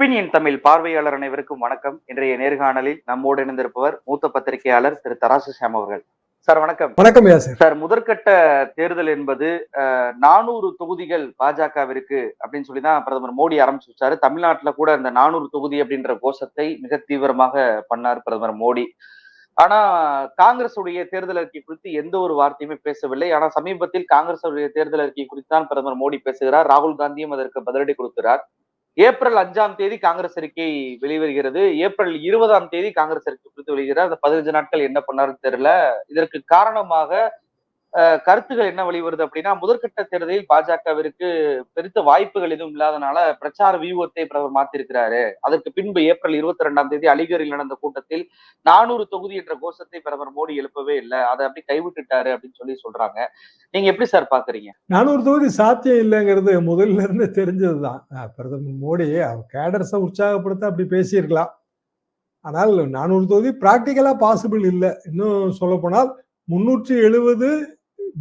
Opinion Tamil பார்வையாளர் அனைவருக்கும் வணக்கம். இன்றைய நேர்காணலில் நம்மோடு இணைந்திருப்பவர் மூத்த பத்திரிகையாளர் திரு தராசு ஷியாம் அவர்கள். சார் வணக்கம். வணக்கம் சார். முதற்கட்ட தேர்தல் என்பது நானூறு தொகுதிகள் பாஜகவிற்கு அப்படின்னு சொல்லி தான் பிரதமர் மோடி ஆரம்பிச்சு வச்சாரு தமிழ்நாட்டுல கூட இந்த நானூறு தொகுதி அப்படின்ற கோஷத்தை மிக தீவிரமாக பண்ணார் பிரதமர் மோடி. ஆனா காங்கிரஸ் உடைய தேர்தல் அறிக்கை குறித்து எந்த ஒரு வார்த்தையுமே பேசவில்லை. ஆனா சமீபத்தில் காங்கிரஸ் உடைய தேர்தல் அறிக்கை குறித்து தான் பிரதமர் மோடி பேசுகிறார். ராகுல் காந்தியும் அதற்கு பதிலடி கொடுக்கிறார். ஏப்ரல் அஞ்சாம் தேதி காங்கிரஸ் அறிக்கை வெளிவருகிறது. ஏப்ரல் இருபதாம் தேதி காங்கிரஸ் அறிக்கை குறித்து வெளிவருகிறது அந்த பதினஞ்சு நாட்கள் என்ன பண்ணாருன்னு தெரியல. இதற்கு காரணமாக கருத்துகள் என்ன வெளிவருது அப்படின்னா முதற்கட்ட தேர்தலில் பாஜகவிற்கு பெருத்த வாய்ப்புகள் எதுவும் இல்லாதனால பிரச்சார வியூகத்தை பிரதமர் மாத்திருக்கிறாரு. அதற்கு பின்பு ஏப்ரல் இருபத்தி ரெண்டாம் தேதி அலிகரில் நடந்த கூட்டத்தில் நானூறு தொகுதி என்ற கோஷத்தை பிரதமர் மோடி எழுப்பவே இல்லை. அதை அப்படி கைவிட்டுட்டாரு அப்படின்னு சொல்லி சொல்றாங்க. நீங்க எப்படி சார் பாக்குறீங்க? நானூறு தொகுதி சாத்தியம் இல்லைங்கிறது முதல்ல இருந்து தெரிஞ்சதுதான். பிரதமர் மோடி கேடர்ஸை உற்சாகப்படுத்த அப்படி பேசியிருக்கலாம். ஆனால் நானூறு தொகுதி பிராக்டிக்கலா பாசிபிள் இல்லை. இன்னும் சொல்ல போனால் முன்னூற்றி எழுபது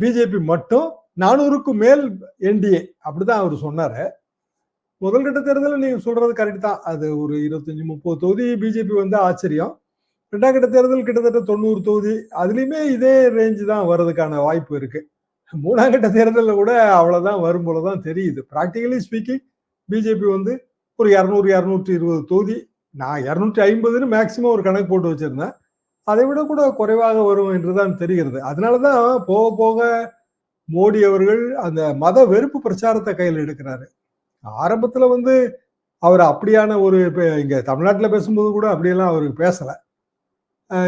பிஜேபி மட்டும் நானூறுக்கும் மேல் என்டிஏ அப்படிதான் அவர் சொன்னாரு. முதல்கட்ட தேர்தலில் நீங்கள் சொல்றது கரெக்ட் தான். அது ஒரு இருபத்தஞ்சி முப்பது தொகுதி பிஜேபி வந்து ஆச்சரியம். ரெண்டாம் கட்ட தேர்தல் கிட்டத்தட்ட தொண்ணூறு தொகுதி. அதுலேயுமே இதே ரேஞ்சு தான் வர்றதுக்கான வாய்ப்பு இருக்கு. மூணாம் கட்ட தேர்தலில் கூட அவ்வளோதான் வரும் போலதான் தெரியுது. ப்ராக்டிக்கலி ஸ்பீக்கிங் பிஜேபி வந்து ஒரு இரநூறு இரநூற்றி இருபது தொகுதி. நான் இரநூற்றி ஐம்பதுன்னு மேக்சிமம் ஒரு கணக்கு போட்டு வச்சிருந்தேன். அதை விட கூட குறைவாக வரும் என்றுதான் தெரிகிறது. அதனாலதான் போக போக மோடி அவர்கள் அந்த மத வெறுப்பு பிரச்சாரத்தை கையில் எடுக்கிறாரு. ஆரம்பத்துல வந்து அவர் அப்படியான ஒரு இங்க தமிழ்நாட்டில் பேசும்போது கூட அப்படியெல்லாம் அவருக்கு பேசல.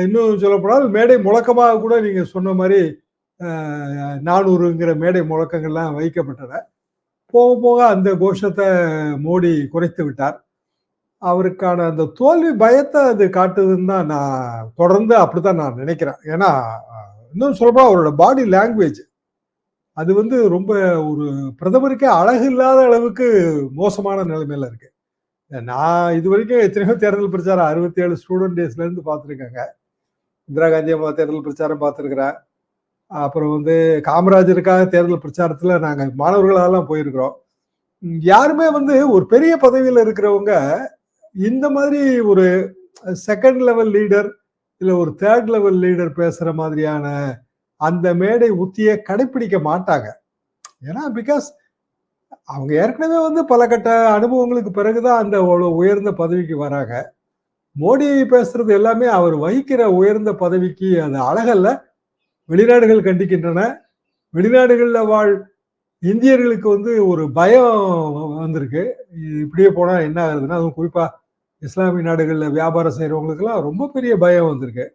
இன்னும் சொல்லப்போனால் மேடை முழக்கமாக கூட நீங்க சொன்ன மாதிரி நானூறுங்கிற மேடை முழக்கங்கள்லாம் வைக்கப்பட்டன. போக போக அந்த கோஷத்தை மோடி குறைத்து விட்டார். அவருக்கான அந்த தோல்வி பயத்தை அது காட்டுதுன்னு தான் நான் தொடர்ந்து அப்படித்தான் நான் நினைக்கிறேன். ஏன்னா இன்னும் சொல்லப்போ அவரோட பாடி லாங்குவேஜ் அது வந்து ரொம்ப ஒரு பிரதமருக்கே அழகு இல்லாத அளவுக்கு மோசமான நிலைமையில இருக்கு. நான் இது வரைக்கும் எத்தனையோ தேர்தல் பிரச்சாரம் அறுபத்தி ஏழு ஸ்டூடெண்ட் டேஸ்ல இருந்து பார்த்துருக்காங்க. இந்திரா காந்தி அம்மா தேர்தல் பிரச்சாரம் பார்த்துருக்குறேன். அப்புறம் வந்து காமராஜருக்காக தேர்தல் பிரச்சாரத்துல நாங்கள் மாணவர்களாலாம் போயிருக்கிறோம். யாருமே வந்து ஒரு பெரிய பதவியில் இருக்கிறவங்க இந்த மாதிரி ஒரு செகண்ட் லெவல் லீடர் இல்லை ஒரு தேர்ட் லெவல் லீடர் பேசுகிற மாதிரியான அந்த மேடை உத்தியை கடைபிடிக்க மாட்டாங்க. ஏன்னா பிகாஸ் அவங்க ஏற்கனவே வந்து பல கட்ட அனுபவங்களுக்கு பிறகுதான் அந்த உயர்ந்த பதவிக்கு வராங்க. மோடி பேசுறது எல்லாமே அவர் வகிக்கிற உயர்ந்த பதவிக்கு அது அழகல்ல வெளிநாடுகள் கண்டிக்கின்றன. வெளிநாடுகளில் வாழ் இந்தியர்களுக்கு வந்து ஒரு பயம் வந்திருக்கு. இப்படியே போனால் என்ன ஆகுதுன்னா அதுவும் குறிப்பாக இஸ்லாமிய நாடுகளில் வியாபாரம் செய்கிறவங்களுக்கெல்லாம் ரொம்ப பெரிய பயம் வந்திருக்கு.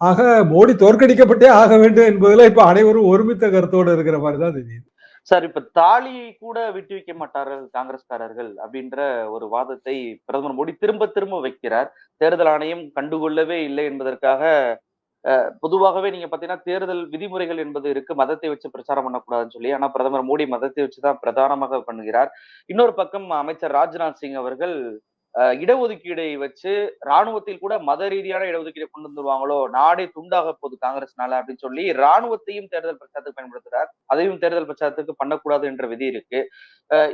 ஆக மோடி தோற்கடிக்கப்பட்டே ஆக வேண்டும் என்பதில் இப்போ அனைவரும் ஒருமித்த கருத்தோடு இருக்கிற மாதிரி தான் தெரியுது. சார் இப்ப தாலியை கூட விட்டு வைக்க மாட்டார்கள் காங்கிரஸ்காரர்கள் அப்படின்ற ஒரு வாதத்தை பிரதமர் மோடி திரும்ப திரும்ப வைக்கிறார். தேர்தல் ஆணையம் கண்டுகொள்ளவே இல்லை என்பதற்காக பொதுவாகவே நீங்க பாத்தீங்கன்னா தேர்தல் விதிமுறைகள் என்பது இருக்கு. மதத்தை வச்சு பிரச்சாரம் பண்ணக்கூடாதுன்னு சொல்லி ஆனா பிரதமர் மோடி மதத்தை வச்சுதான் பிரதானமாக பண்ணுகிறார். இன்னொரு பக்கம் அமைச்சர் ராஜ்நாத் சிங் அவர்கள் இடஒதுக்கீடை வச்சு ராணுவத்தில் கூட மத ரீதியான இடஒதுக்கீடை கொண்டு வந்துருவாங்களோ? நாடே துண்டாக போகுது காங்கிரஸ்னால அப்படின்னு சொல்லி ராணுவத்தையும் தேர்தல் பிரச்சாரத்துக்கு பயன்படுத்துறார். அதையும் தேர்தல் பிரச்சாரத்துக்கு பண்ணக்கூடாது என்ற விதி இருக்கு.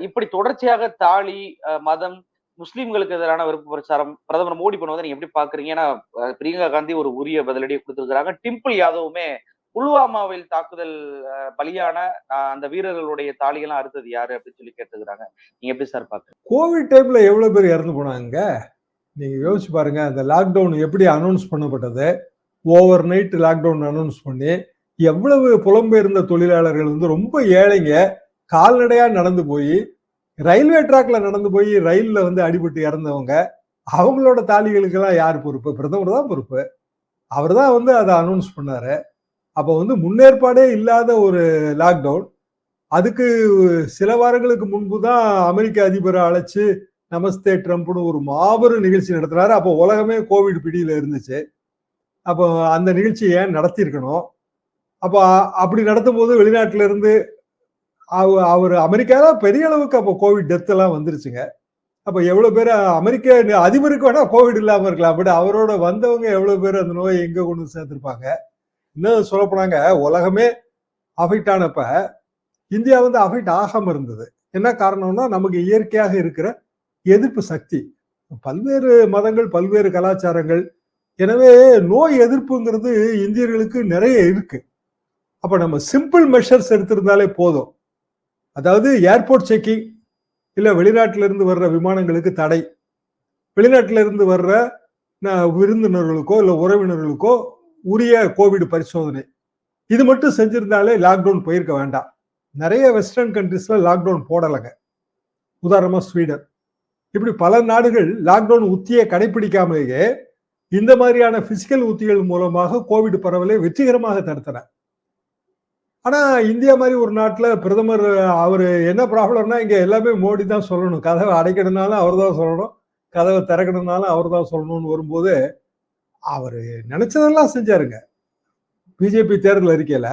இப்படி தொடர்ச்சியாக தாலி மதம் முஸ்லீம்களுக்கு எதிரான வெறுப்பு பிரச்சாரம் பிரதமர் மோடி பண்ணுவதை நீங்க எப்படி பாக்குறீங்க? ஏன்னா பிரியங்கா காந்தி ஒரு உரிய பதிலடியை கொடுத்திருக்கிறாங்க. டிம்பிள் யாதவுமே புல்வாமாவில் தாக்குதல் பலியான அந்த வீரர்களுடைய தாலியெல்லாம் அறுத்தது யாரு அப்படின்னு சொல்லி கேட்டுக்கிறாங்க நீங்க எப்படி சார் பாக்குறீங்க? கோவிட் டைம்ல எவ்வளவு பேர் இறந்து போனாங்க? நீங்க யோசிச்சு பாருங்க அந்த லாக்டவுன் எப்படி அனௌன்ஸ் பண்ணப்பட்டது? ஓவர் நைட் லாக்டவுன் அனௌன்ஸ் பண்ணி எவ்வளவு புலம்பெயர்ந்த தொழிலாளர்கள் வந்து ரொம்ப ஏழைங்க கால்நடையா நடந்து போய் ரயில்வே டிராக்ல நடந்து போய் ரயில்ல வந்து அடிபட்டு இறந்தவங்க அவங்களோட தாலிகளுக்கெல்லாம் யார் பொறுப்பு? பிரதமர் தான் பொறுப்பு. அவர் தான் வந்து அதை அனௌன்ஸ் பண்ணாரு. அப்போ வந்து முன்னேற்பாடே இல்லாத ஒரு லாக்டவுன் அதுக்கு சில வாரங்களுக்கு முன்பு தான் அமெரிக்க அதிபரை அழைச்சி நமஸ்தே ட்ரம்ப்னு ஒரு மாபெரும் நிகழ்ச்சி நடத்துறாரு. அப்போ உலகமே கோவிட் பிடியில் இருந்துச்சு. அப்போ அந்த நிகழ்ச்சி ஏன் நடத்தியிருக்கணும்? அப்போ அப்படி நடத்தும் போது வெளிநாட்டில இருந்து அவர் அமெரிக்காவில் பெரிய அளவுக்கு அப்போ கோவிட் டெத் எல்லாம் வந்துருச்சுங்க. அப்போ எவ்வளோ பேர் அமெரிக்க அதிபருக்கு வேணா கோவிட் இல்லாமல் இருக்கலாம் பட் அவரோட வந்தவங்க எவ்வளோ பேர் அந்த நோயை எங்கே கொண்டு சேர்த்துருப்பாங்க? இன்னும் சொல்ல போனாங்க உலகமே அஃபெக்ட் ஆனப்ப இந்தியா வந்து அஃபெக்ட் ஆகாம இருந்தது. என்ன காரணம்னா நமக்கு இயற்கையாக இருக்கிற எதிர்ப்பு சக்தி. பல்வேறு மதங்கள் பல்வேறு கலாச்சாரங்கள். எனவே நோய் எதிர்ப்புங்கிறது இந்தியர்களுக்கு நிறைய இருக்கு. அப்ப நம்ம சிம்பிள் மெஷர்ஸ் எடுத்திருந்தாலே போதும். அதாவது ஏர்போர்ட் செக்கிங் இல்ல வெளிநாட்டில இருந்து வர்ற விமானங்களுக்கு தடை. வெளிநாட்டில இருந்து வர்ற விருந்தினர்களுக்கோ இல்லை உறவினர்களுக்கோ உரிய கோவிட் பரிசோதனை. இது மட்டும் செஞ்சிருந்தாலே லாக்டவுன் போயிருக்க வேண்டாம். நிறைய வெஸ்டர்ன் கண்ட்ரிஸில் லாக்டவுன் போடலைங்க. உதாரணமா ஸ்வீடன். இப்படி பல நாடுகள் லாக்டவுன் உத்தியை கடைபிடிக்காமலேயே இந்த மாதிரியான பிசிக்கல் உத்திகள் மூலமாக கோவிட் பரவலை வெற்றிகரமாக தடுத்தன. ஆனா இந்தியா மாதிரி ஒரு நாட்டில் பிரதமர் அவர் என்ன ப்ராப்ளம்னா இங்க எல்லாமே மோடி தான் சொல்லணும். கதவை அடைக்கணும்னாலும் அவர் தான் சொல்லணும். கதவை திறக்கணும்னாலும் அவர் தான் சொல்லணும்னு வரும்போது அவர் நினைச்சதெல்லாம் செஞ்சாருங்க. பிஜேபி தேர்தல் அறிக்கையில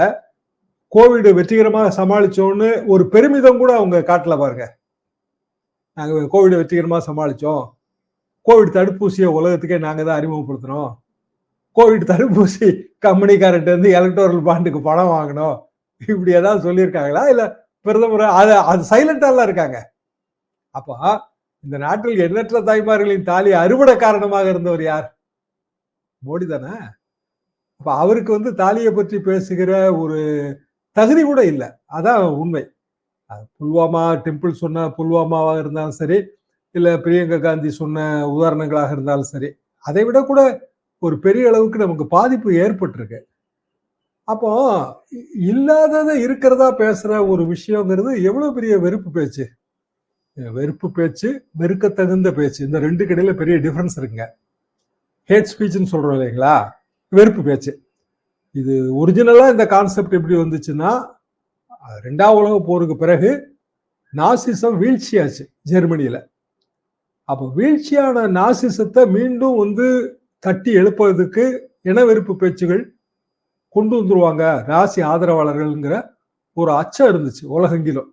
கோவிட் வெற்றிகரமாக சமாளித்தோன்னு ஒரு பெருமிதம் கூட அவங்க காட்டல பாருங்க. நாங்க கோவிடை வெற்றிகரமாக சமாளிச்சோம். கோவிட் தடுப்பூசியை உலகத்துக்கே நாங்க தான் அறிமுகப்படுத்தினோம் கோவிட் தடுப்பூசி கம்பெனிக்காரர்கிட்ட இருந்து எலக்டோரல் பாண்டுக்கு பணம் வாங்கணும். இப்படி ஏதாவது சொல்லியிருக்காங்களா? இல்ல பிரதமர் அது அது சைலண்டாலாம் இருக்காங்க. அப்போ இந்த நாட்டில் எண்ணற்ற தாய்மார்களின் தாலி அறுவடை காரணமாக இருந்தவர் யார்? மோடி தானே அப்ப அவருக்கு வந்து தாலியை பற்றி பேசுகிற ஒரு தகுதி கூட இல்லை. அதான் உண்மை. புல்வாமா டெம்பிள் சொன்ன புல்வாமாவாக இருந்தாலும் சரி இல்லை பிரியங்கா காந்தி சொன்ன உதாரணங்களாக இருந்தாலும் சரி அதை விட கூட ஒரு பெரிய அளவுக்கு நமக்கு பாதிப்பு ஏற்பட்டிருக்கு. அப்போ இல்லாததை இருக்கிறதா பேசுற ஒரு விஷயங்கிறது எவ்வளவு பெரிய வெறுப்பு பேச்சு? வெறுப்பு பேச்சு வெறுக்க தகுந்த பேச்சு. இந்த ரெண்டு கடையில பெரிய டிஃபரன்ஸ் இருக்குங்க. ஹேட் ஸ்பீச்னு சொல்கிறோம் இல்லைங்களா? வெறுப்பு பேச்சு. இது ஒரிஜினலாக இந்த கான்செப்ட் எப்படி வந்துச்சுன்னா ரெண்டாவது ரெண்டாம் உலக போருக்கு பிறகு நாசிசம் வீழ்ச்சியாச்சு ஜெர்மனியில். அப்போ வீழ்ச்சியான நாசிசத்தை மீண்டும் வந்து தட்டி எழுப்பதுக்கு இன வெறுப்பு பேச்சுகள் கொண்டு வந்துருவாங்க. ராசி ஆதரவாளர்கள்ங்கிற ஒரு அச்சம் இருந்துச்சு உலகெங்கிலும்.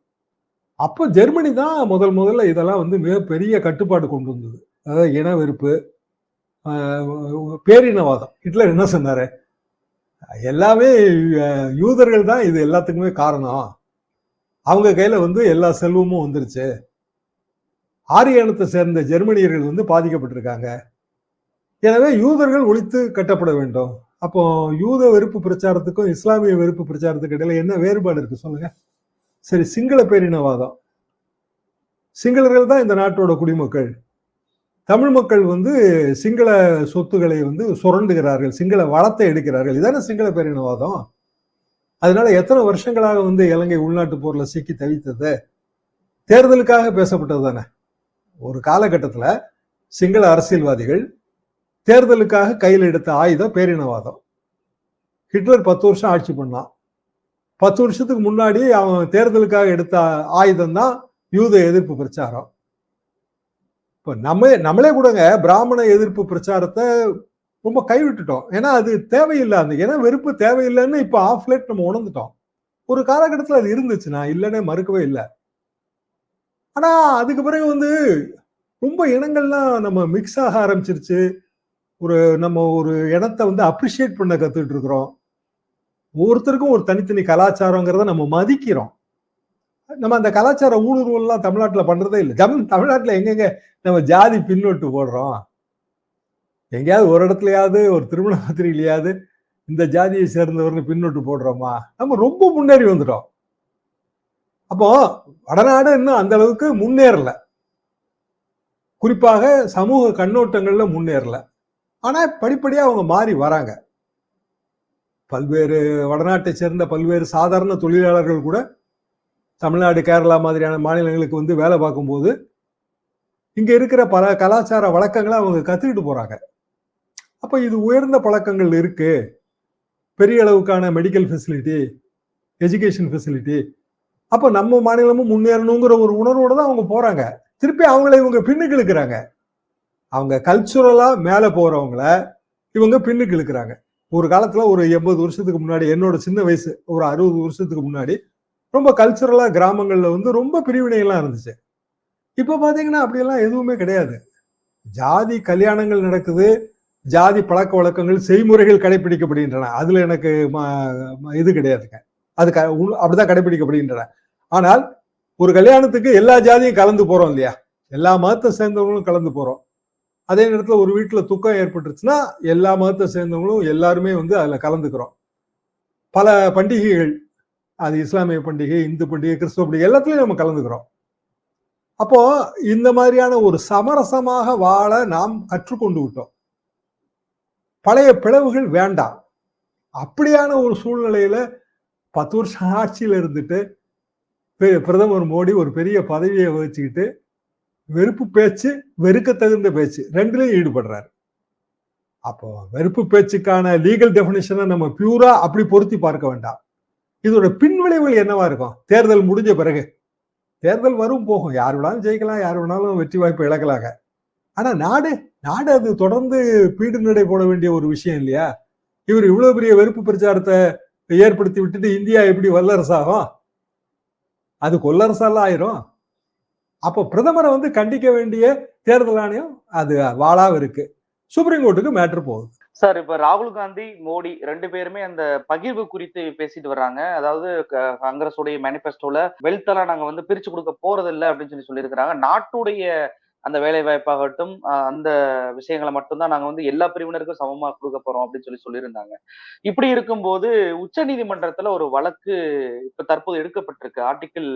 அப்போ ஜெர்மனி தான் முதல் முதல்ல இதெல்லாம் வந்து மிகப்பெரிய கட்டுப்பாடு கொண்டு வந்தது. அதாவது இன வெறுப்பு பேரினவாதம். ஹிட்லர் என்ன சொன்னார்? எல்லாமே யூதர்கள் தான் இது எல்லாத்துக்குமே காரணம். அவங்க கையில் வந்து எல்லா செல்வமும் வந்துருச்சு. ஆரியனத்தை சேர்ந்த ஜெர்மனியர்கள் வந்து பாதிக்கப்பட்டிருக்காங்க. எனவே யூதர்கள் ஒழித்து கட்டப்பட வேண்டும். அப்போ யூத வெறுப்பு பிரச்சாரத்துக்கும் இஸ்லாமிய வெறுப்பு பிரச்சாரத்துக்கு இடையில என்ன வேறுபாடு இருக்கு சொல்லுங்க. சரி சிங்கள பேரினவாதம். சிங்களர்கள் தான் இந்த நாட்டோட குடிமக்கள். தமிழ் மக்கள் வந்து சிங்கள சொத்துக்களை வந்து சுரண்டுகிறார்கள் சிங்கள வளத்தை எடுக்கிறார்கள். இதானே சிங்கள பேரினவாதம்? அதனால எத்தனை வருஷங்களாக வந்து இலங்கை உள்நாட்டு போர்ல சிக்கி தவித்தது? தேர்தலுக்காக பேசப்பட்டது தானே. ஒரு காலகட்டத்தில் சிங்கள அரசியல்வாதிகள் தேர்தலுக்காக கையில் எடுத்த ஆயுதம் பேரினவாதம். ஹிட்லர் பத்து வருஷம் ஆட்சி பண்ணான். பத்து வருஷத்துக்கு முன்னாடி அவன் தேர்தலுக்காக எடுத்த ஆயுதம் தான் யூத எதிர்ப்பு பிரச்சாரம். இப்போ நம்ம நம்மளே கூடங்க பிராமண எதிர்ப்பு பிரச்சாரத்தை ரொம்ப கைவிட்டுட்டோம். ஏன்னா அது தேவையில்லை அந்த ஏன்னா வெறுப்பு தேவையில்லைன்னு இப்போ ஆஃப் லைட் நம்ம உணர்ந்துட்டோம். ஒரு காலகட்டத்தில் அது இருந்துச்சு நான் இல்லைன்னே மறுக்கவே இல்லை. ஆனால் அதுக்கு பிறகு வந்து ரொம்ப இனங்கள்லாம் நம்ம மிக்ஸ் ஆக ஆரம்பிச்சிருச்சு. ஒரு நம்ம ஒரு இனத்தை வந்து அப்ரிஷியேட் பண்ண கற்றுக்கிட்டு இருக்கிறோம். ஒவ்வொருத்தருக்கும் ஒரு தனித்தனி கலாச்சாரங்கிறத நம்ம மதிக்கிறோம். நம்ம அந்த கலாச்சார ஊடுருவல்லாம் தமிழ்நாட்டில் பண்றதே இல்லை. ஜம் தமிழ்நாட்டில் எங்கெங்க நம்ம ஜாதி பின்னோட்டு போடுறோம்? எங்கேயாவது ஒரு இடத்துலயாவது ஒரு திருமண பத்திரிகையிலையாவது இந்த ஜாதியை சேர்ந்தவர்னு பின்னோட்டு போடுறோமா? நம்ம ரொம்ப முன்னேறி வந்துட்டோம். அப்போ வடநாடு இன்னும் அந்த அளவுக்கு முன்னேறல. குறிப்பாக சமூக கண்ணோட்டங்கள்ல முன்னேறல. ஆனா படிப்படியா அவங்க மாறி வராங்க. பல்வேறு வடநாட்டை சேர்ந்த பல்வேறு சாதாரண தொழிலாளர்கள் கூட தமிழ்நாடு கேரளா மாதிரியான மாநிலங்களுக்கு வந்து வேலை பார்க்கும்போது இங்கே இருக்கிற பல கலாச்சார வழக்கங்களை அவங்க கற்றுக்கிட்டு போகிறாங்க அப்போ இது உயர்ந்த பழக்கங்கள் இருக்குது பெரிய அளவுக்கான மெடிக்கல் ஃபெசிலிட்டி எஜுகேஷன் ஃபெசிலிட்டி அப்போ நம்ம மாநிலமும் முன்னேறணுங்கிற ஒரு உணர்வோடு தான் அவங்க போகிறாங்க திருப்பி அவங்கள இவங்க பின்னுக்கு இழுக்கிறாங்க. அவங்க கல்ச்சுரலாக மேலே போகிறவங்கள இவங்க பின்னுக்கு இழுக்கிறாங்க. ஒரு காலத்தில் ஒரு எண்பது வருஷத்துக்கு முன்னாடி என்னோட சின்ன வயசு ஒரு அறுபது வருஷத்துக்கு முன்னாடி ரொம்ப கல்ச்சுரலாக கிராமங்களில் வந்து ரொம்ப பிரிவினைகள்லாம் இருந்துச்சு. இப்போ பார்த்தீங்கன்னா அப்படியெல்லாம் எதுவுமே கிடையாது. ஜாதி கல்யாணங்கள் நடக்குது. ஜாதி பழக்க வழக்கங்கள் செய்முறைகள் கடைபிடிக்கப்படுகின்றன அதில் எனக்கு ம- இது கிடையாதுங்க. அது க- அப்படிதான் கடைபிடிக்கப்படுகின்றன ஆனால் ஒரு கல்யாணத்துக்கு எல்லா ஜாதியும் கலந்து போகிறோம் இல்லையா? எல்லா மதத்தை சேர்ந்தவங்களும் கலந்து போகிறோம் அதே நேரத்தில் ஒரு வீட்டில் துக்கம் ஏற்பட்டுருச்சுன்னா எல்லா மதத்தை சேர்ந்தவங்களும் எல்லாருமே வந்து அதில் கலந்துக்கிறோம். பல பண்டிகைகள் அது இஸ்லாமிய பண்டிகை இந்து பண்டிகை கிறிஸ்துவ பண்டிகை எல்லாத்துலையும் நம்ம கலந்துக்கிறோம். அப்போ இந்த மாதிரியான ஒரு சமரசமாக வாழ நாம் கற்றுக்கொண்டு விட்டோம். பழைய பிளவுகள் வேண்டாம். அப்படியான ஒரு சூழ்நிலையில பத்து வருஷம் ஆட்சியில இருந்துட்டு பெ- பிரதமர் மோடி ஒரு பெரிய பதவியை வச்சுக்கிட்டு வெறுப்பு பேச்சு வெறுக்க தகுந்த பேச்சு ரெண்டுலையும் ஈடுபடுறாரு. அப்போ வெறுப்பு பேச்சுக்கான லீகல் டெபினிஷனை நம்ம பியூரா அப்படி பொருத்தி பார்க்க வேண்டாம். இதோட பின்விளைவுகள் என்னவா இருக்கும்? தேர்தல் முடிஞ்ச பிறகு. தேர்தல் வரும் போகும். யார் வேணாலும் ஜெயிக்கலாம் யார் வேணாலும் வெற்றி வாய்ப்பு இழக்கலாங்க. ஆனா நாடு நாடு அது தொடர்ந்து பீடு நடை போட வேண்டிய ஒரு விஷயம் இல்லையா? இவர் இவ்வளவு பெரிய வெறுப்பு பிரச்சாரத்தை ஏற்படுத்தி விட்டுட்டு இந்தியா எப்படி வல்லரசாகும்? அது கொல்லரசாலாம் ஆயிரும். அப்போ பிரதமரை வந்து கண்டிக்க வேண்டிய தேர்தல் ஆணையம் அது வாழாவும் இருக்கு. சுப்ரீம் கோர்ட்டுக்கு மேட்ரு போகுது. சார் இப்ப ராகுல் காந்தி மோடி ரெண்டு பேருமே அந்த பகிர்வு குறித்து பேசிட்டு வர்றாங்க. அதாவது காங்கிரஸ் உடைய மேனிபெஸ்டோல வெல்த்தெல்லாம் நாங்க வந்து பிரிச்சு கொடுக்க போறது இல்லை அப்படின்னு சொல்லி சொல்லியிருக்கிறாங்க. நாட்டுடைய அந்த வேலை வாய்ப்பாகட்டும் அந்த விஷயங்களை மட்டும்தான் நாங்க வந்து எல்லா பிரிவினருக்கும் சமமா கொடுக்க போறோம் அப்படின்னு சொல்லி சொல்லியிருந்தாங்க. இப்படி இருக்கும்போது உச்ச நீதிமன்றத்துல ஒரு வழக்கு இப்ப தற்போது எடுக்கப்பட்டிருக்கு. ஆர்டிக்கிள்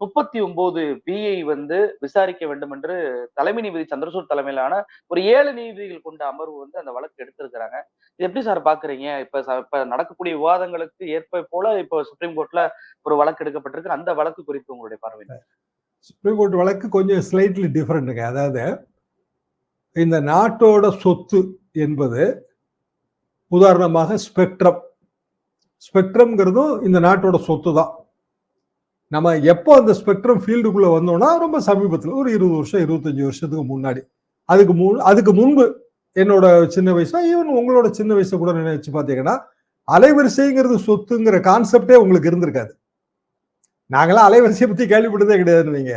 முப்பத்தி ஒன்பது பிஐ வந்து விசாரிக்க வேண்டும் என்று தலைமை நீதிபதி சந்திரசூட் தலைமையிலான ஒரு ஏழு நீதிபதிகள் கொண்ட அமர்வு வந்து அந்த வழக்கு எடுத்திருக்கிறாங்க. இது எப்படி சார் பாக்குறீங்க? இப்ப இப்ப நடக்கக்கூடிய விவாதங்களுக்கு ஏற்ப போல இப்போ சுப்ரீம் கோர்ட்ல ஒரு வழக்கு எடுக்கப்பட்டிருக்கு. அந்த வழக்கு குறித்து உங்களுடைய பார்வை சுப்ரீம் கோர்ட் வழக்கு கொஞ்சம் ஸ்லைட்லி டிஃப்ரெண்ட்டுங்க அதாவது இந்த நாட்டோட சொத்து என்பது உதாரணமாக ஸ்பெக்ட்ரம் ஸ்பெக்ட்ரம்ங்கிறதும் இந்த நாட்டோட சொத்து தான். நம்ம எப்போ அந்த ஸ்பெக்ட்ரம் ஃபீல்டுக்குள்ளே வந்தோம்னா ரொம்ப சமீபத்தில் ஒரு இருபது வருஷம் இருபத்தஞ்சி வருஷத்துக்கு முன்னாடி. அதுக்கு மு அதுக்கு முன்பு என்னோட சின்ன வயசா ஈவன் உங்களோட சின்ன வயசை கூட நினைச்சு பார்த்தீங்கன்னா அலைவரிசைங்கிறது சொத்துங்கிற கான்செப்டே உங்களுக்கு இருந்திருக்காது. நாங்களாம் அலைவரிசையை பத்தி கேள்விப்பட்டதே கிடையாதுன்னு வைங்க.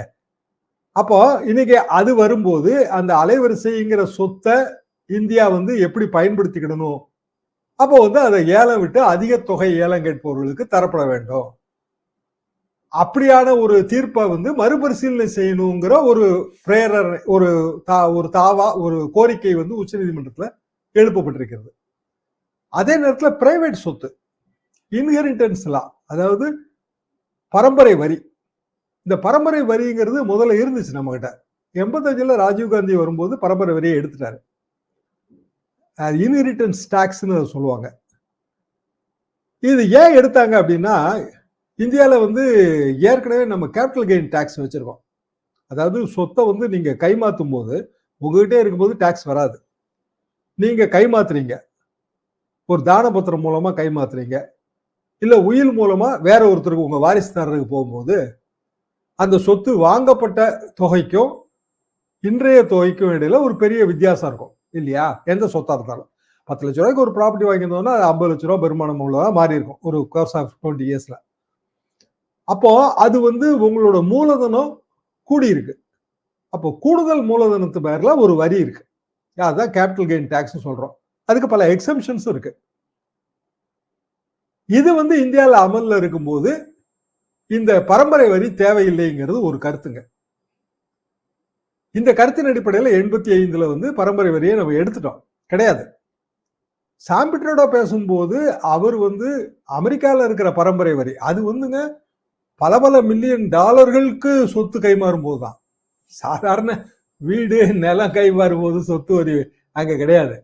அப்போ இன்னைக்கு அது வரும்போது அந்த அலைவரிசைங்கிற சொத்தை இந்தியா வந்து எப்படி பயன்படுத்திக்கிடணும்? அப்போ வந்து அதை ஏலம் விட்டு அதிக தொகை ஏலம் கேட்பவர்களுக்கு தரப்பட வேண்டும். அப்படியான ஒரு தீர்ப்பை வந்து மறுபரிசீலனை செய்யணுங்கிற ஒரு பிரேரர் ஒரு தா ஒரு தாவா ஒரு கோரிக்கை வந்து உச்சநீதிமன்றத்துல எழுப்பப்பட்டிருக்கிறது. அதே நேரத்தில் பிரைவேட் சொத்து இன்ஹெரிட்டன்ஸ்லாம் அதாவது பரம்பரை வரி. இந்த பரம்பரை வரிங்கிறது முதல்ல இருந்துச்சு நம்மகிட்ட. எண்பத்தஞ்சில் ராஜீவ்காந்தி வரும்போது பரம்பரை வரியை எடுத்துட்டாரு. இன்ஹெரிட்டன்ஸ் டாக்ஸ்னு சொல்லுவாங்க. இது ஏன் எடுத்தாங்க அப்படின்னா இந்தியாவில் வந்து ஏற்கனவே நம்ம கேபிட்டல் கெயின் டேக்ஸ் வச்சுருக்கோம். அதாவது சொத்தை வந்து நீங்கள் கைமாற்றும் போது உங்ககிட்டே இருக்கும்போது டேக்ஸ் வராது. நீங்கள் கைமாத்துறீங்க. ஒரு தான பத்திரம் மூலமாக கைமாத்துறீங்க. இல்லை உயில் மூலமாக வேற ஒருத்தருக்கு உங்கள் வாரிசுதாரருக்கு போகும்போது அந்த சொத்து வாங்கப்பட்ட தொகைக்கும் இன்றைய தொகைக்கும் இடையில ஒரு பெரிய வித்தியாசம் இருக்கும். இல்லையா? எந்த சொத்தா இருந்தாலும். பத்து லட்ச ரூபாய்க்கு ஒரு ப்ராப்பர்ட்டி வாங்கியிருந்தோம்னா அது ஐம்பது லட்ச ரூபா பெருமானம் உள்ளதாக மாறி இருக்கும். ஒரு கோர்ஸ் ஆஃப் டுவெண்ட்டி இயர்ஸ்ல அப்போ அது வந்து உங்களோட மூலதனம் கூடியிருக்கு. அப்போ கூடுதல் மூலதனத்து பேர்ல ஒரு வரி இருக்கு. அதுதான் கேபிட்டல் கெயின் டேக்ஸ் சொல்றோம். அதுக்கு பல எக்ஸம்ஷன்ஸும் இருக்கு. இது வந்து இந்தியாவில் அமலில் இருக்கும்போது இந்த பரம்பரை வரி தேவையில்லைங்கிறது ஒரு கருத்துங்க. இந்த கருத்தின் அடிப்படையில் எண்பத்தி ஐந்துல வந்து பரம்பரை வரியை நம்ம எடுத்துட்டோம். கிடையாது. சாம்பிட்ரோட பேசும்போது அவர் வந்து அமெரிக்காவில் இருக்கிற பரம்பரை வரி. அது வந்துங்க பல பல மில்லியன் டாலர்களுக்கு சொத்து கைமாறும் போது தான் சாதாரண வீடு நிலம் கைமாறும் போது சொத்து வரி அங்கே கிடையாது.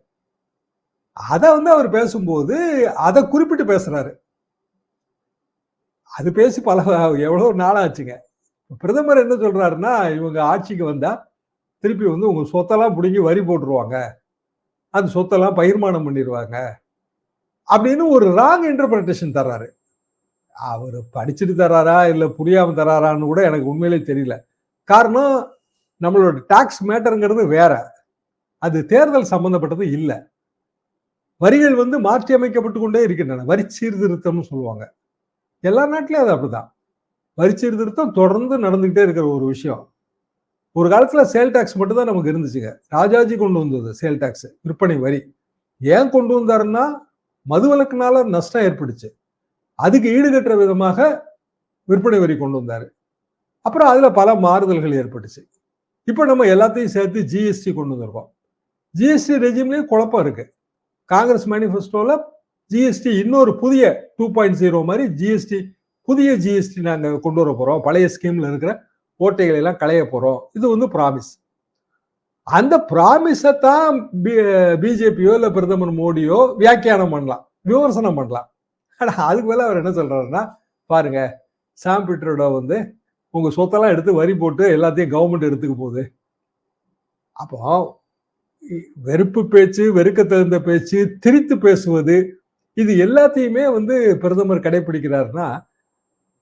அதை வந்து அவர் பேசும்போது அதை குறிப்பிட்டு பேசுறாரு. அது பேசி பல எவ்வளவு நாளாச்சுங்க. பிரதமர் என்ன சொல்றாருன்னா இவங்க ஆட்சிக்கு வந்தா திருப்பி வந்து உங்க சொத்தெல்லாம் பிடுங்கி வரி போட்டுருவாங்க. அந்த சொத்தெல்லாம் பகிர்மானம் பண்ணிடுவாங்க அப்படின்னு ஒரு ராங் இன்டர்பிரேஷன் தர்றாரு. அவர் படிச்சுட்டு தராரா இல்லை புரியாமல் தராரான்னு கூட எனக்கு உண்மையிலே தெரியல. காரணம் நம்மளோட டாக்ஸ் மேட்டருங்கிறது வேற. அது தேர்தல் சம்பந்தப்பட்டது இல்லை. வரிகள் வந்து மாற்றி அமைக்கப்பட்டு கொண்டே இருக்கின்றன. வரி சீர்திருத்தம்னு சொல்லுவாங்க. எல்லா நாட்டிலையும் அது அப்படிதான். வரி சீர்திருத்தம் தொடர்ந்து நடந்துகிட்டே இருக்கிற ஒரு விஷயம். ஒரு காலத்தில் சேல் டேக்ஸ் மட்டும் தான் நமக்கு இருந்துச்சுங்க. ராஜாஜி கொண்டு வந்தது சேல் டேக்ஸ் விற்பனை வரி. ஏன் கொண்டு வந்தாருன்னா மதுவிலக்குனால நஷ்டம் ஏற்பட்டுச்சு. அதுக்கு ஈடுகட்டுற விதமாக விற்பனை வரி கொண்டு வந்தார். அப்புறம் அதில் பல மாறுதல்கள் ஏற்பட்டுச்சு. இப்போ நம்ம எல்லாத்தையும் சேர்த்து ஜிஎஸ்டி கொண்டு வந்திருக்கோம். ஜிஎஸ்டி ரெஜிம்லேயும் குழப்பம் இருக்குது காங்கிரஸ் மேனிஃபெஸ்டோவில் ஜிஎஸ்டி இன்னொரு புதிய டூ பாயிண்ட் ஜீரோ மாதிரி ஜிஎஸ்டி புதிய ஜிஎஸ்டி நாங்கள் கொண்டு வர போகிறோம் பழைய ஸ்கீமில் இருக்கிற ஓட்டைகளை எல்லாம் களைய போகிறோம் இது வந்து ப்ராமிஸ் அந்த ப்ராமிஸை தான் பிஜேபியோ இல்லை பிரதமர் மோடியோ வியாக்கியானம் பண்ணலாம் விமர்சனம் பண்ணலாம். ஆனால் அதுக்கு மேலே அவர் என்ன சொல்கிறாருன்னா பாருங்க சாம் பீட்டரோட வந்து உங்கள் சொத்தெல்லாம் எடுத்து வரி போட்டு எல்லாத்தையும் கவர்மெண்ட் எடுத்துக்க போகுது. அப்போ வெறுப்பு பேச்சு வெறுக்க தகுந்த பேச்சு திரித்து பேசுவது இது எல்லாத்தையுமே வந்து பிரதமர் கடைபிடிக்கிறாருன்னா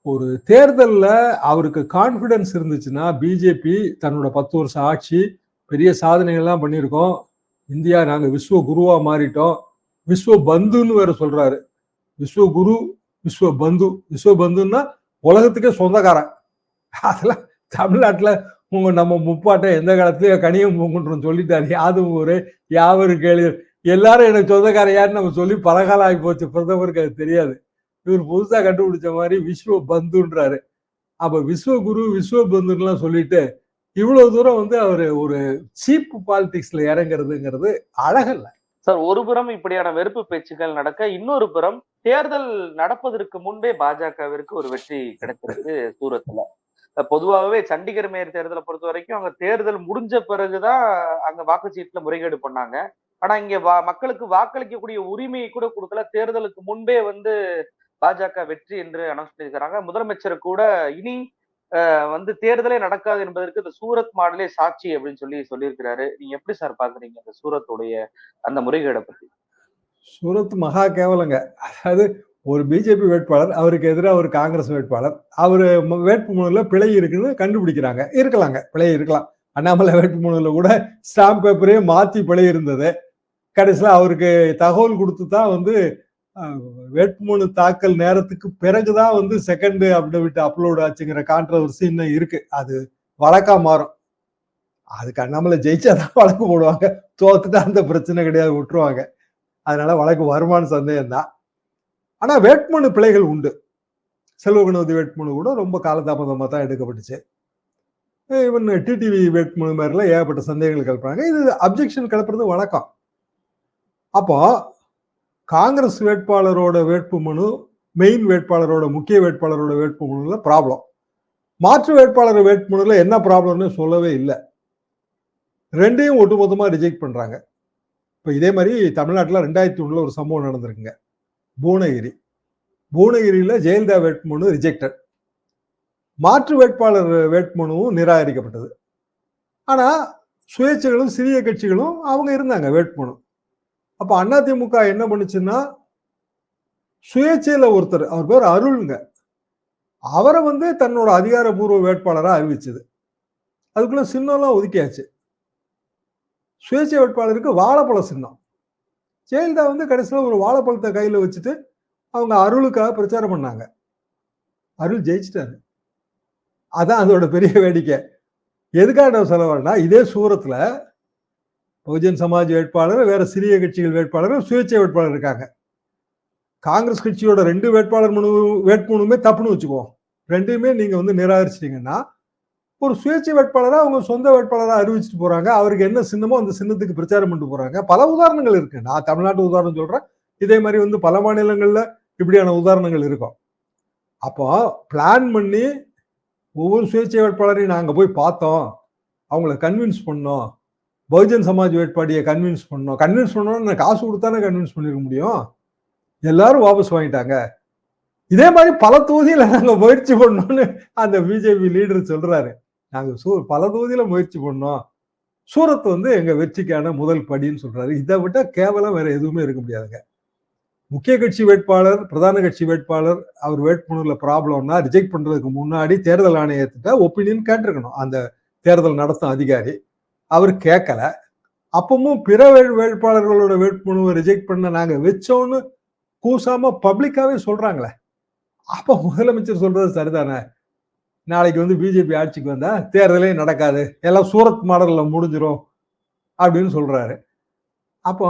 ஒரு தேர்தலில் அவருக்கு கான்ஃபிடன்ஸ் இருந்துச்சுன்னா பிஜேபி தன்னோட பத்து வருஷம் ஆட்சி பெரிய சாதனைகள்லாம் பண்ணியிருக்கோம். இந்தியா நாங்கள் விஸ்வ குருவா மாறிட்டோம். விஸ்வ பந்துன்னு வேற சொல்றாரு. விஸ்வ குரு விஸ்வ பந்து. விஸ்வ பந்துன்னா உலகத்துக்கே சொந்தக்காரன். அதெல்லாம் தமிழ்நாட்டில் உங்க நம்ம முப்பாட்டை எந்த காலத்துலயும் கனியம் பூங்குன்றோம் சொல்லிட்டாரு. யாதும் ஊரு யாவரு கேளு. எல்லாரும் எனக்கு சொந்தக்காரன் யாருன்னு நம்ம சொல்லி பலகாலம் ஆகி போச்சு. பிரதமருக்கு அது தெரியாது. இவர் புதுசா கண்டுபிடிச்ச மாதிரி விஸ்வ பந்துன்றாரு. அப்ப விஸ்வ குரு விஸ்வ பந்துன்னுலாம் சொல்லிட்டு இவ்வளவு தூரம் வந்து அவர் ஒரு சீப் பாலிடிக்ஸ்ல இறங்குறதுங்கிறது அழகல்ல. சார் ஒரு புறம் இப்படியான வெறுப்பு பேச்சுக்கள் நடக்க இன்னொரு புறம் தேர்தல் நடப்பதற்கு முன்பே பாஜகவிற்கு ஒரு வெற்றி கிடைச்சிருக்கு சூரத்ல பொதுவாகவே சண்டிகர் மேயர் தேர்தலை பொறுத்த வரைக்கும் அங்கே தேர்தல் முடிஞ்ச பிறகுதான் அங்க வாக்குச்சீட்டுல முறைகேடு பண்ணாங்க. ஆனா இங்க வா- மக்களுக்கு வாக்களிக்கக்கூடிய உரிமையை கூட கொடுக்கல. தேர்தலுக்கு முன்பே வந்து பாஜக வெற்றி என்று அனௌன்ஸ் பண்ணியிருக்கிறாங்க. முதலமைச்சர் கூட இனி வந்து தேர்தலே நடக்காது என்பதற்கு இந்த சூரத் மாடலே சாட்சி அப்படின்னு சொல்லி சொல்லியிருக்கிறாரு. நீங்க எப்படி சார் பாக்குறீங்க இந்த சூரத்துடைய அந்த முறைகேடை பத்தி? சூரத் மகா கேவலங்க. அதாவது ஒரு பிஜேபி வேட்பாளர் அவருக்கு எதிராக ஒரு காங்கிரஸ் வேட்பாளர் அவர் வேட்புமனுல பிழை இருக்குன்னு கண்டுபிடிக்கிறாங்க. இருக்கலாங்க பிழை இருக்கலாம். அண்ணாமலை வேட்புமனுல கூட ஸ்டாம்ப் பேப்பரே மாற்றி பிழை இருந்தது. கடைசியில் அவருக்கு தகவல் கொடுத்து தான் வந்து வேட்புமனு தாக்கல் நேரத்துக்கு பிறகுதான் வந்து செகண்ட் அப்டேவிட் அப்லோட் ஆச்சுங்கிற கான்ட்ரவர்சி இன்னும் இருக்கு. அது வழக்கா மாறும். அதுக்கு அண்ணாமலை ஜெயிச்சாதான் வழக்கு போடுவாங்க. தோத்துட்டா அந்த பிரச்சனை கிடையாது விட்டுருவாங்க. அதனால வழக்கு வருமானு சந்தேகம் தான் ஆனால் வேட்புமனு பிழைகள் உண்டு. செல்வகணபதி வேட்புமனு கூட ரொம்ப காலதாமதமாக தான் எடுக்கப்பட்டுச்சு. இவன் டிடிவி வேட்புமனு மாதிரிலாம் ஏகப்பட்ட சந்தேகங்கள் கிளப்புறாங்க. இது அப்ஜெக்ஷன் கிளப்புறது வழக்கம். அப்போ காங்கிரஸ் வேட்பாளரோட வேட்புமனு மெயின் வேட்பாளரோட முக்கிய வேட்பாளரோட வேட்புமனுல ப்ராப்ளம் மாற்று வேட்பாளர் வேட்புமனுல என்ன ப்ராப்ளம்னு சொல்லவே இல்லை. ரெண்டையும் ஒட்டுமொத்தமாக ரிஜெக்ட் பண்ணுறாங்க இப்போ இதே மாதிரி தமிழ்நாட்டில் ரெண்டாயிரத்தி ஒன்றில் ஒரு சம்பவம் நடந்திருக்குங்க. பூனகிரி பூனகிரியில ஜெயலலிதா வேட்புமனு ரிஜெக்டட் மாற்று வேட்பாளர் வேட்புமனுவும் நிராகரிக்கப்பட்டது. ஆனா சுயேட்சைகளும் சிறிய கட்சிகளும் அவங்க இருந்தாங்க வேட்புமனு. அப்போ அதிமுக என்ன பண்ணுச்சுன்னா சுயேட்சையில் ஒருத்தர் அவர் பேர் அருள்ங்க. அவரை வந்து தன்னோட அதிகாரப்பூர்வ வேட்பாளராக அறிவிச்சது. அதுக்குள்ள சின்னம்லாம் ஒதுக்கியாச்சு. சுயேட்சை வேட்பாளருக்கு வாழைப்பழ சின்னம். ஜெயலலிதா வந்து கடைசியில் ஒரு வாழைப்பழத்தை கையில் வச்சுட்டு அவங்க அருளுக்காக பிரச்சாரம் பண்ணாங்க. அருள் ஜெயிச்சிட்டாரு. அதான் அதோட பெரிய வேடிக்கை. எதுக்காக நான் சொல்ல வரேன்னா இதே சூரத்தில் பகுஜன் சமாஜ் வேட்பாளர் வேற சிறிய கட்சிகள் வேட்பாளர் சுயேட்சை வேட்பாளர் இருக்காங்க. காங்கிரஸ் கட்சியோட ரெண்டு வேட்பாளர் மனு வேட்புமனுமே தப்புன்னு வச்சுக்குவோம். ரெண்டுமே நீங்கள் வந்து நிராகரிச்சிட்டிங்கன்னா ஒரு சுயேட்சை வேட்பாளராக அவங்க சொந்த வேட்பாளராக அறிவிச்சிட்டு போகிறாங்க அவருக்கு என்ன சின்னமோ அந்த சின்னத்துக்கு பிரச்சாரம் பண்ணிட்டு போகிறாங்க பல உதாரணங்கள் இருக்குது நான் தமிழ்நாட்டு உதாரணம் சொல்கிறேன் இதே மாதிரி வந்து பல மாநிலங்களில் இப்படியான உதாரணங்கள் இருக்கும். அப்போ பிளான் பண்ணி ஒவ்வொரு சுயேட்சை வேட்பாளரையும் நாங்கள் போய் பார்த்தோம். அவங்கள கன்வின்ஸ் பண்ணோம். பகுஜன் சமாஜ் வேட்பாடியை கன்வின்ஸ் பண்ணோம். கன்வின்ஸ் பண்ணோம்னு காசு கொடுத்தானே கன்வின்ஸ் பண்ணிருக்க முடியும்? எல்லாரும் வாபஸ் வாங்கிட்டாங்க. இதே மாதிரி பல தொகுதியில் நாங்கள் முயற்சி பண்ணோம்னு அந்த பிஜேபி லீடர் சொல்றாரு. நாங்கள் சூ பல தொகுதியில் முயற்சி பண்ணோம். சூரத் வந்து எங்கள் வெற்றிக்கான முதல் படின்னு சொல்கிறாரு இதை விட்டால் கேவலம் வேற எதுவுமே இருக்க முடியாதுங்க. முக்கிய கட்சி வேட்பாளர் பிரதான கட்சி வேட்பாளர் அவர் வேட்புமனுல ப்ராப்ளம்னா ரிஜெக்ட் பண்ணுறதுக்கு முன்னாடி தேர்தல் ஆணையத்திட்ட ஒப்பீனியன் கேட்டிருக்கணும். அந்த தேர்தல் நடத்தும் அதிகாரி. அவர் கேட்கல அப்பவும் பிற வேட்பாளர்களோட வேட்புமனுவை ரிஜெக்ட் பண்ண நாங்கள் வச்சோன்னு கூசாமல் பப்ளிக்காகவே சொல்கிறாங்களே அப்போ முதலமைச்சர் சொல்கிறது சரிதானே? நாளைக்கு வந்து பிஜேபி ஆட்சிக்கு வந்தால் தேர்தலே நடக்காது. எல்லாம் சூரத் மாடலில் முடிஞ்சிடும் அப்படின்னு சொல்கிறாரு அப்போ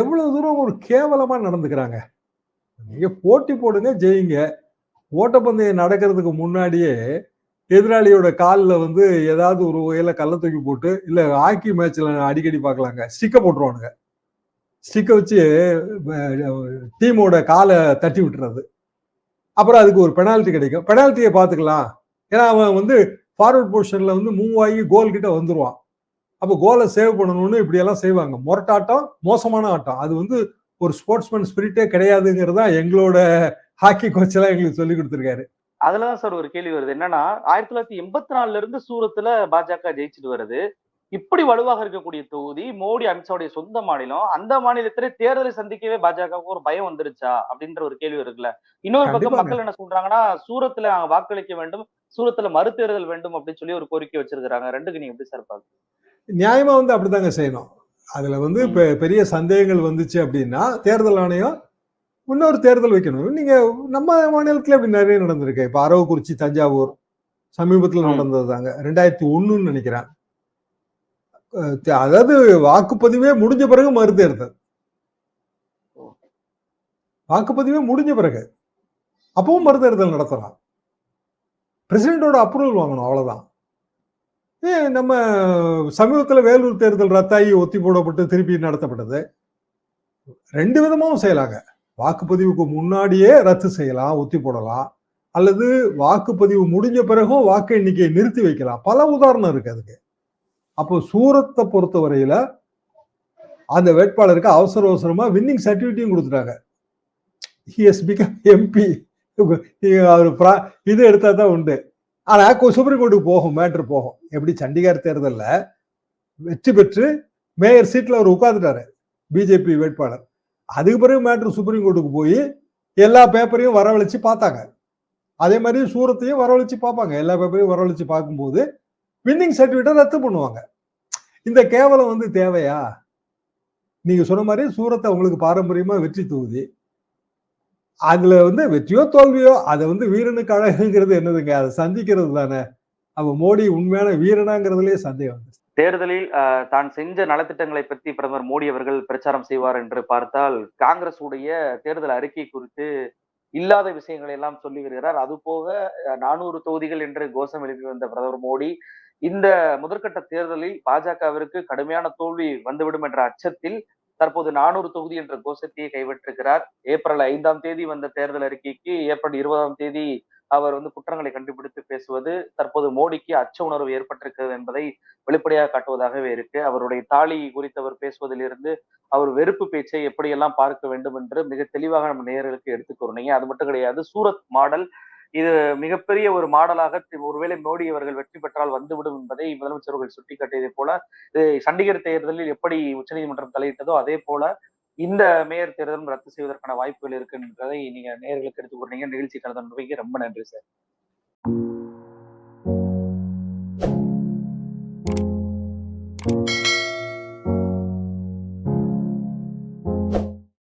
எவ்வளோ தூரம் ஒரு கேவலமாக நடந்துக்கிறாங்க? நீங்கள் போட்டி போடுங்க ஜெயிங்க. ஓட்டப்பந்தயம் நடக்கிறதுக்கு முன்னாடியே எதிராளியோட காலில் வந்து ஏதாவது ஒரு வகையில் கள்ள தூக்கி போட்டு இல்லை ஹாக்கி மேட்ச்சில் அடிக்கடி பார்க்கலாங்க ஸ்டிக்கை போட்டுருவானுங்க. ஸ்டிக்கை வச்சு டீமோட காலை தட்டி விட்டுறது. அப்புறம் அதுக்கு ஒரு பெனால்ட்டி கிடைக்கும். பெனால்ட்டியை பார்த்துக்கலாம். ஏன்னா அவன் வந்து ஃபார்வர்ட் பொசிஷன்ல வந்து மூவ் ஆகி கோல் கிட்ட வந்துருவான். அப்போ கோலை சேவ் பண்ணணும்னு இப்படியெல்லாம் செய்வாங்க. மொரட்டாட்டம் மோசமான ஆட்டம். அது வந்து ஒரு ஸ்போர்ட்ஸ்மேன் ஸ்பிரிட்டே கிடையாதுங்கிறது தான் எங்களோட ஹாக்கி கோச் எல்லாம் எங்களுக்கு சொல்லி கொடுத்துருக்காரு. அதுலதான் சார் ஒரு கேள்வி வருது. என்னன்னா ஆயிரத்தி தொள்ளாயிரத்தி எண்பத்தி நாலுல இருந்து சூரத்துல பாஜக ஜெயிச்சுட்டு வருது. இப்படி வலுவாக இருக்கக்கூடிய தொகுதி மோடி அமித்ஷாவுடைய சொந்த மாநிலம் அந்த மாநிலத்திலே தேர்தலை சந்திக்கவே பாஜகவுக்கு ஒரு பயம் வந்துருச்சா? அப்படின்ற ஒரு கேள்வி இருக்குல்ல இன்னொரு பக்கம். மக்கள் என்ன சொல்றாங்கன்னா சூரத்துல வாக்களிக்க வேண்டும் சூரத்துல மறுதேர்தல் வேண்டும் அப்படின்னு சொல்லி ஒரு கோரிக்கை வச்சிருக்காங்க ரெண்டுக்கு நீங்க எப்படி சார் பாக்குறீங்க? நியாயமா வந்து அப்படிதாங்க செய்யணும். அதுல வந்து பெரிய சந்தேகங்கள் வந்துச்சு அப்படின்னா தேர்தல் ஆணையம் இன்னொரு தேர்தல் வைக்கணும். நீங்க நம்ம மாநிலத்துல இப்படி நிறைய நடந்திருக்கு. இப்ப அரவக்குறிச்சி தஞ்சாவூர் சமீபத்துல. நடந்தது தாங்க ரெண்டாயிரத்தி ஒண்ணுன்னு நினைக்கிறேன். அதாவது வாக்குப்பதிவே முடிஞ்ச பிறகு மறுதேர்தல். வாக்குப்பதிவே முடிஞ்ச பிறகு. அப்பவும் மறுதேர்தல் நடத்தலாம். பிரசிடென்டோட அப்ரூவல் வாங்கணும் அவ்வளோதான் நம்ம சமீபத்தில் வேலூர் தேர்தல் ரத்தாயி ஒத்தி போடப்பட்டு திருப்பி நடத்தப்பட்டது? ரெண்டு விதமாகவும் செய்யலாங்க. வாக்குப்பதிவுக்கு முன்னாடியே ரத்து செய்யலாம் ஒத்தி போடலாம். அல்லது வாக்குப்பதிவு முடிஞ்ச பிறகும் வாக்கு எண்ணிக்கையை நிறுத்தி வைக்கலாம். பல உதாரணம் இருக்கு அதுக்கு. அப்போ சூரத்தை பொறுத்தவரையில அந்த வேட்பாளருக்கு அவசர அவசரமா வின்னிங் சர்டிஃபிகேட்டையும் கொடுத்துட்டாங்க. ஹிஎஸ் பிகம் எம்பி அவர் இது எடுத்தால் தான் உண்டு. ஆனா சுப்ரீம் கோர்ட்டுக்கு போகும் மேட்ரு போகும். எப்படி சண்டிகார் தேர்தல்ல வெற்றி பெற்று மேயர் சீட்ல அவர் உட்கார்ந்துட்டாரு பிஜேபி வேட்பாளர். அதுக்கு பிறகு மேட்ரு சுப்ரீம் கோர்ட்டுக்கு போய் எல்லா பேப்பரையும் வரவழைச்சு பார்த்தாங்க. அதே மாதிரி சூரத்தையும் வரவழைச்சு பார்ப்பாங்க. எல்லா பேப்பரையும் வரவழைச்சு பார்க்கும்போது வின்னிங் சர்டிஃபிகேட்டை ரத்து பண்ணுவாங்க. இந்த கேவலம் வந்து தேவையா? நீங்க சொன்ன மாதிரி சூரத்தை உங்களுக்கு பாரம்பரியமா வெற்றி தொகுதி அதுல வந்து வெற்றியோ தோல்வியோ அதை வந்து வீரனுக்கு அழகுங்கிறது என்னதுங்க? அதை சந்திக்கிறது தானே? அப்ப மோடி உண்மையான வீரனாங்கிறதுலயே சந்தேகம் வந்து தேர்தலில் தான் செஞ்ச நலத்திட்டங்களை பற்றி பிரதமர் மோடி அவர்கள் பிரச்சாரம் செய்வார் என்று பார்த்தால் காங்கிரஸ் உடைய தேர்தல் அறிக்கை குறித்து இல்லாத விஷயங்களை எல்லாம் சொல்லி வருகிறார். அது போக நானூறு தொகுதிகள் என்று கோஷம் எழுப்பி வந்த பிரதமர் மோடி இந்த முதற்கட்ட தேர்தலில் பாஜகவிற்கு கடுமையான தோல்வி வந்துவிடும் என்ற அச்சத்தில் தற்போது நானூறு தொகுதி என்ற கோஷத்தையே கைவிட்டிருக்கிறார். ஏப்ரல் ஐந்தாம் தேதி வந்த தேர்தல் அறிக்கைக்கு ஏப்ரல் இருபதாம் தேதி அவர் வந்து குற்றங்களை கண்டுபிடித்து பேசுவது தற்போது மோடிக்கு அச்ச உணர்வு ஏற்பட்டிருக்கிறது என்பதை வெளிப்படையாக காட்டுவதாகவே இருக்கு. அவருடைய தாலி குறித்து அவர் பேசுவதிலிருந்து அவர் வெறுப்பு பேச்சை எப்படியெல்லாம் பார்க்க வேண்டும் என்று மிக தெளிவாக நம்ம நேயர்களுக்கு எடுத்து அது மட்டும் கிடையாது சூரத் மாடல் இது மிகப்பெரிய ஒரு மாடலாக ஒருவேளை மோடி அவர்கள் வெற்றி பெற்றால் வந்துவிடும் என்பதை முதலமைச்சர் அவர்கள் சுட்டிக்காட்டியதை போல இது சண்டிகர் தேர்தலில் எப்படி உச்சநீதிமன்றம் தலையிட்டதோ அதே போல இந்த மேயர் தேர்தலும் ரத்து செய்வதற்கான வாய்ப்புகள் இருக்கு என்பதை நீங்க நேர்களுக்கு எடுத்து கூறினீங்க. நிகழ்ச்சி கலந்து ரொம்ப நன்றி சார்.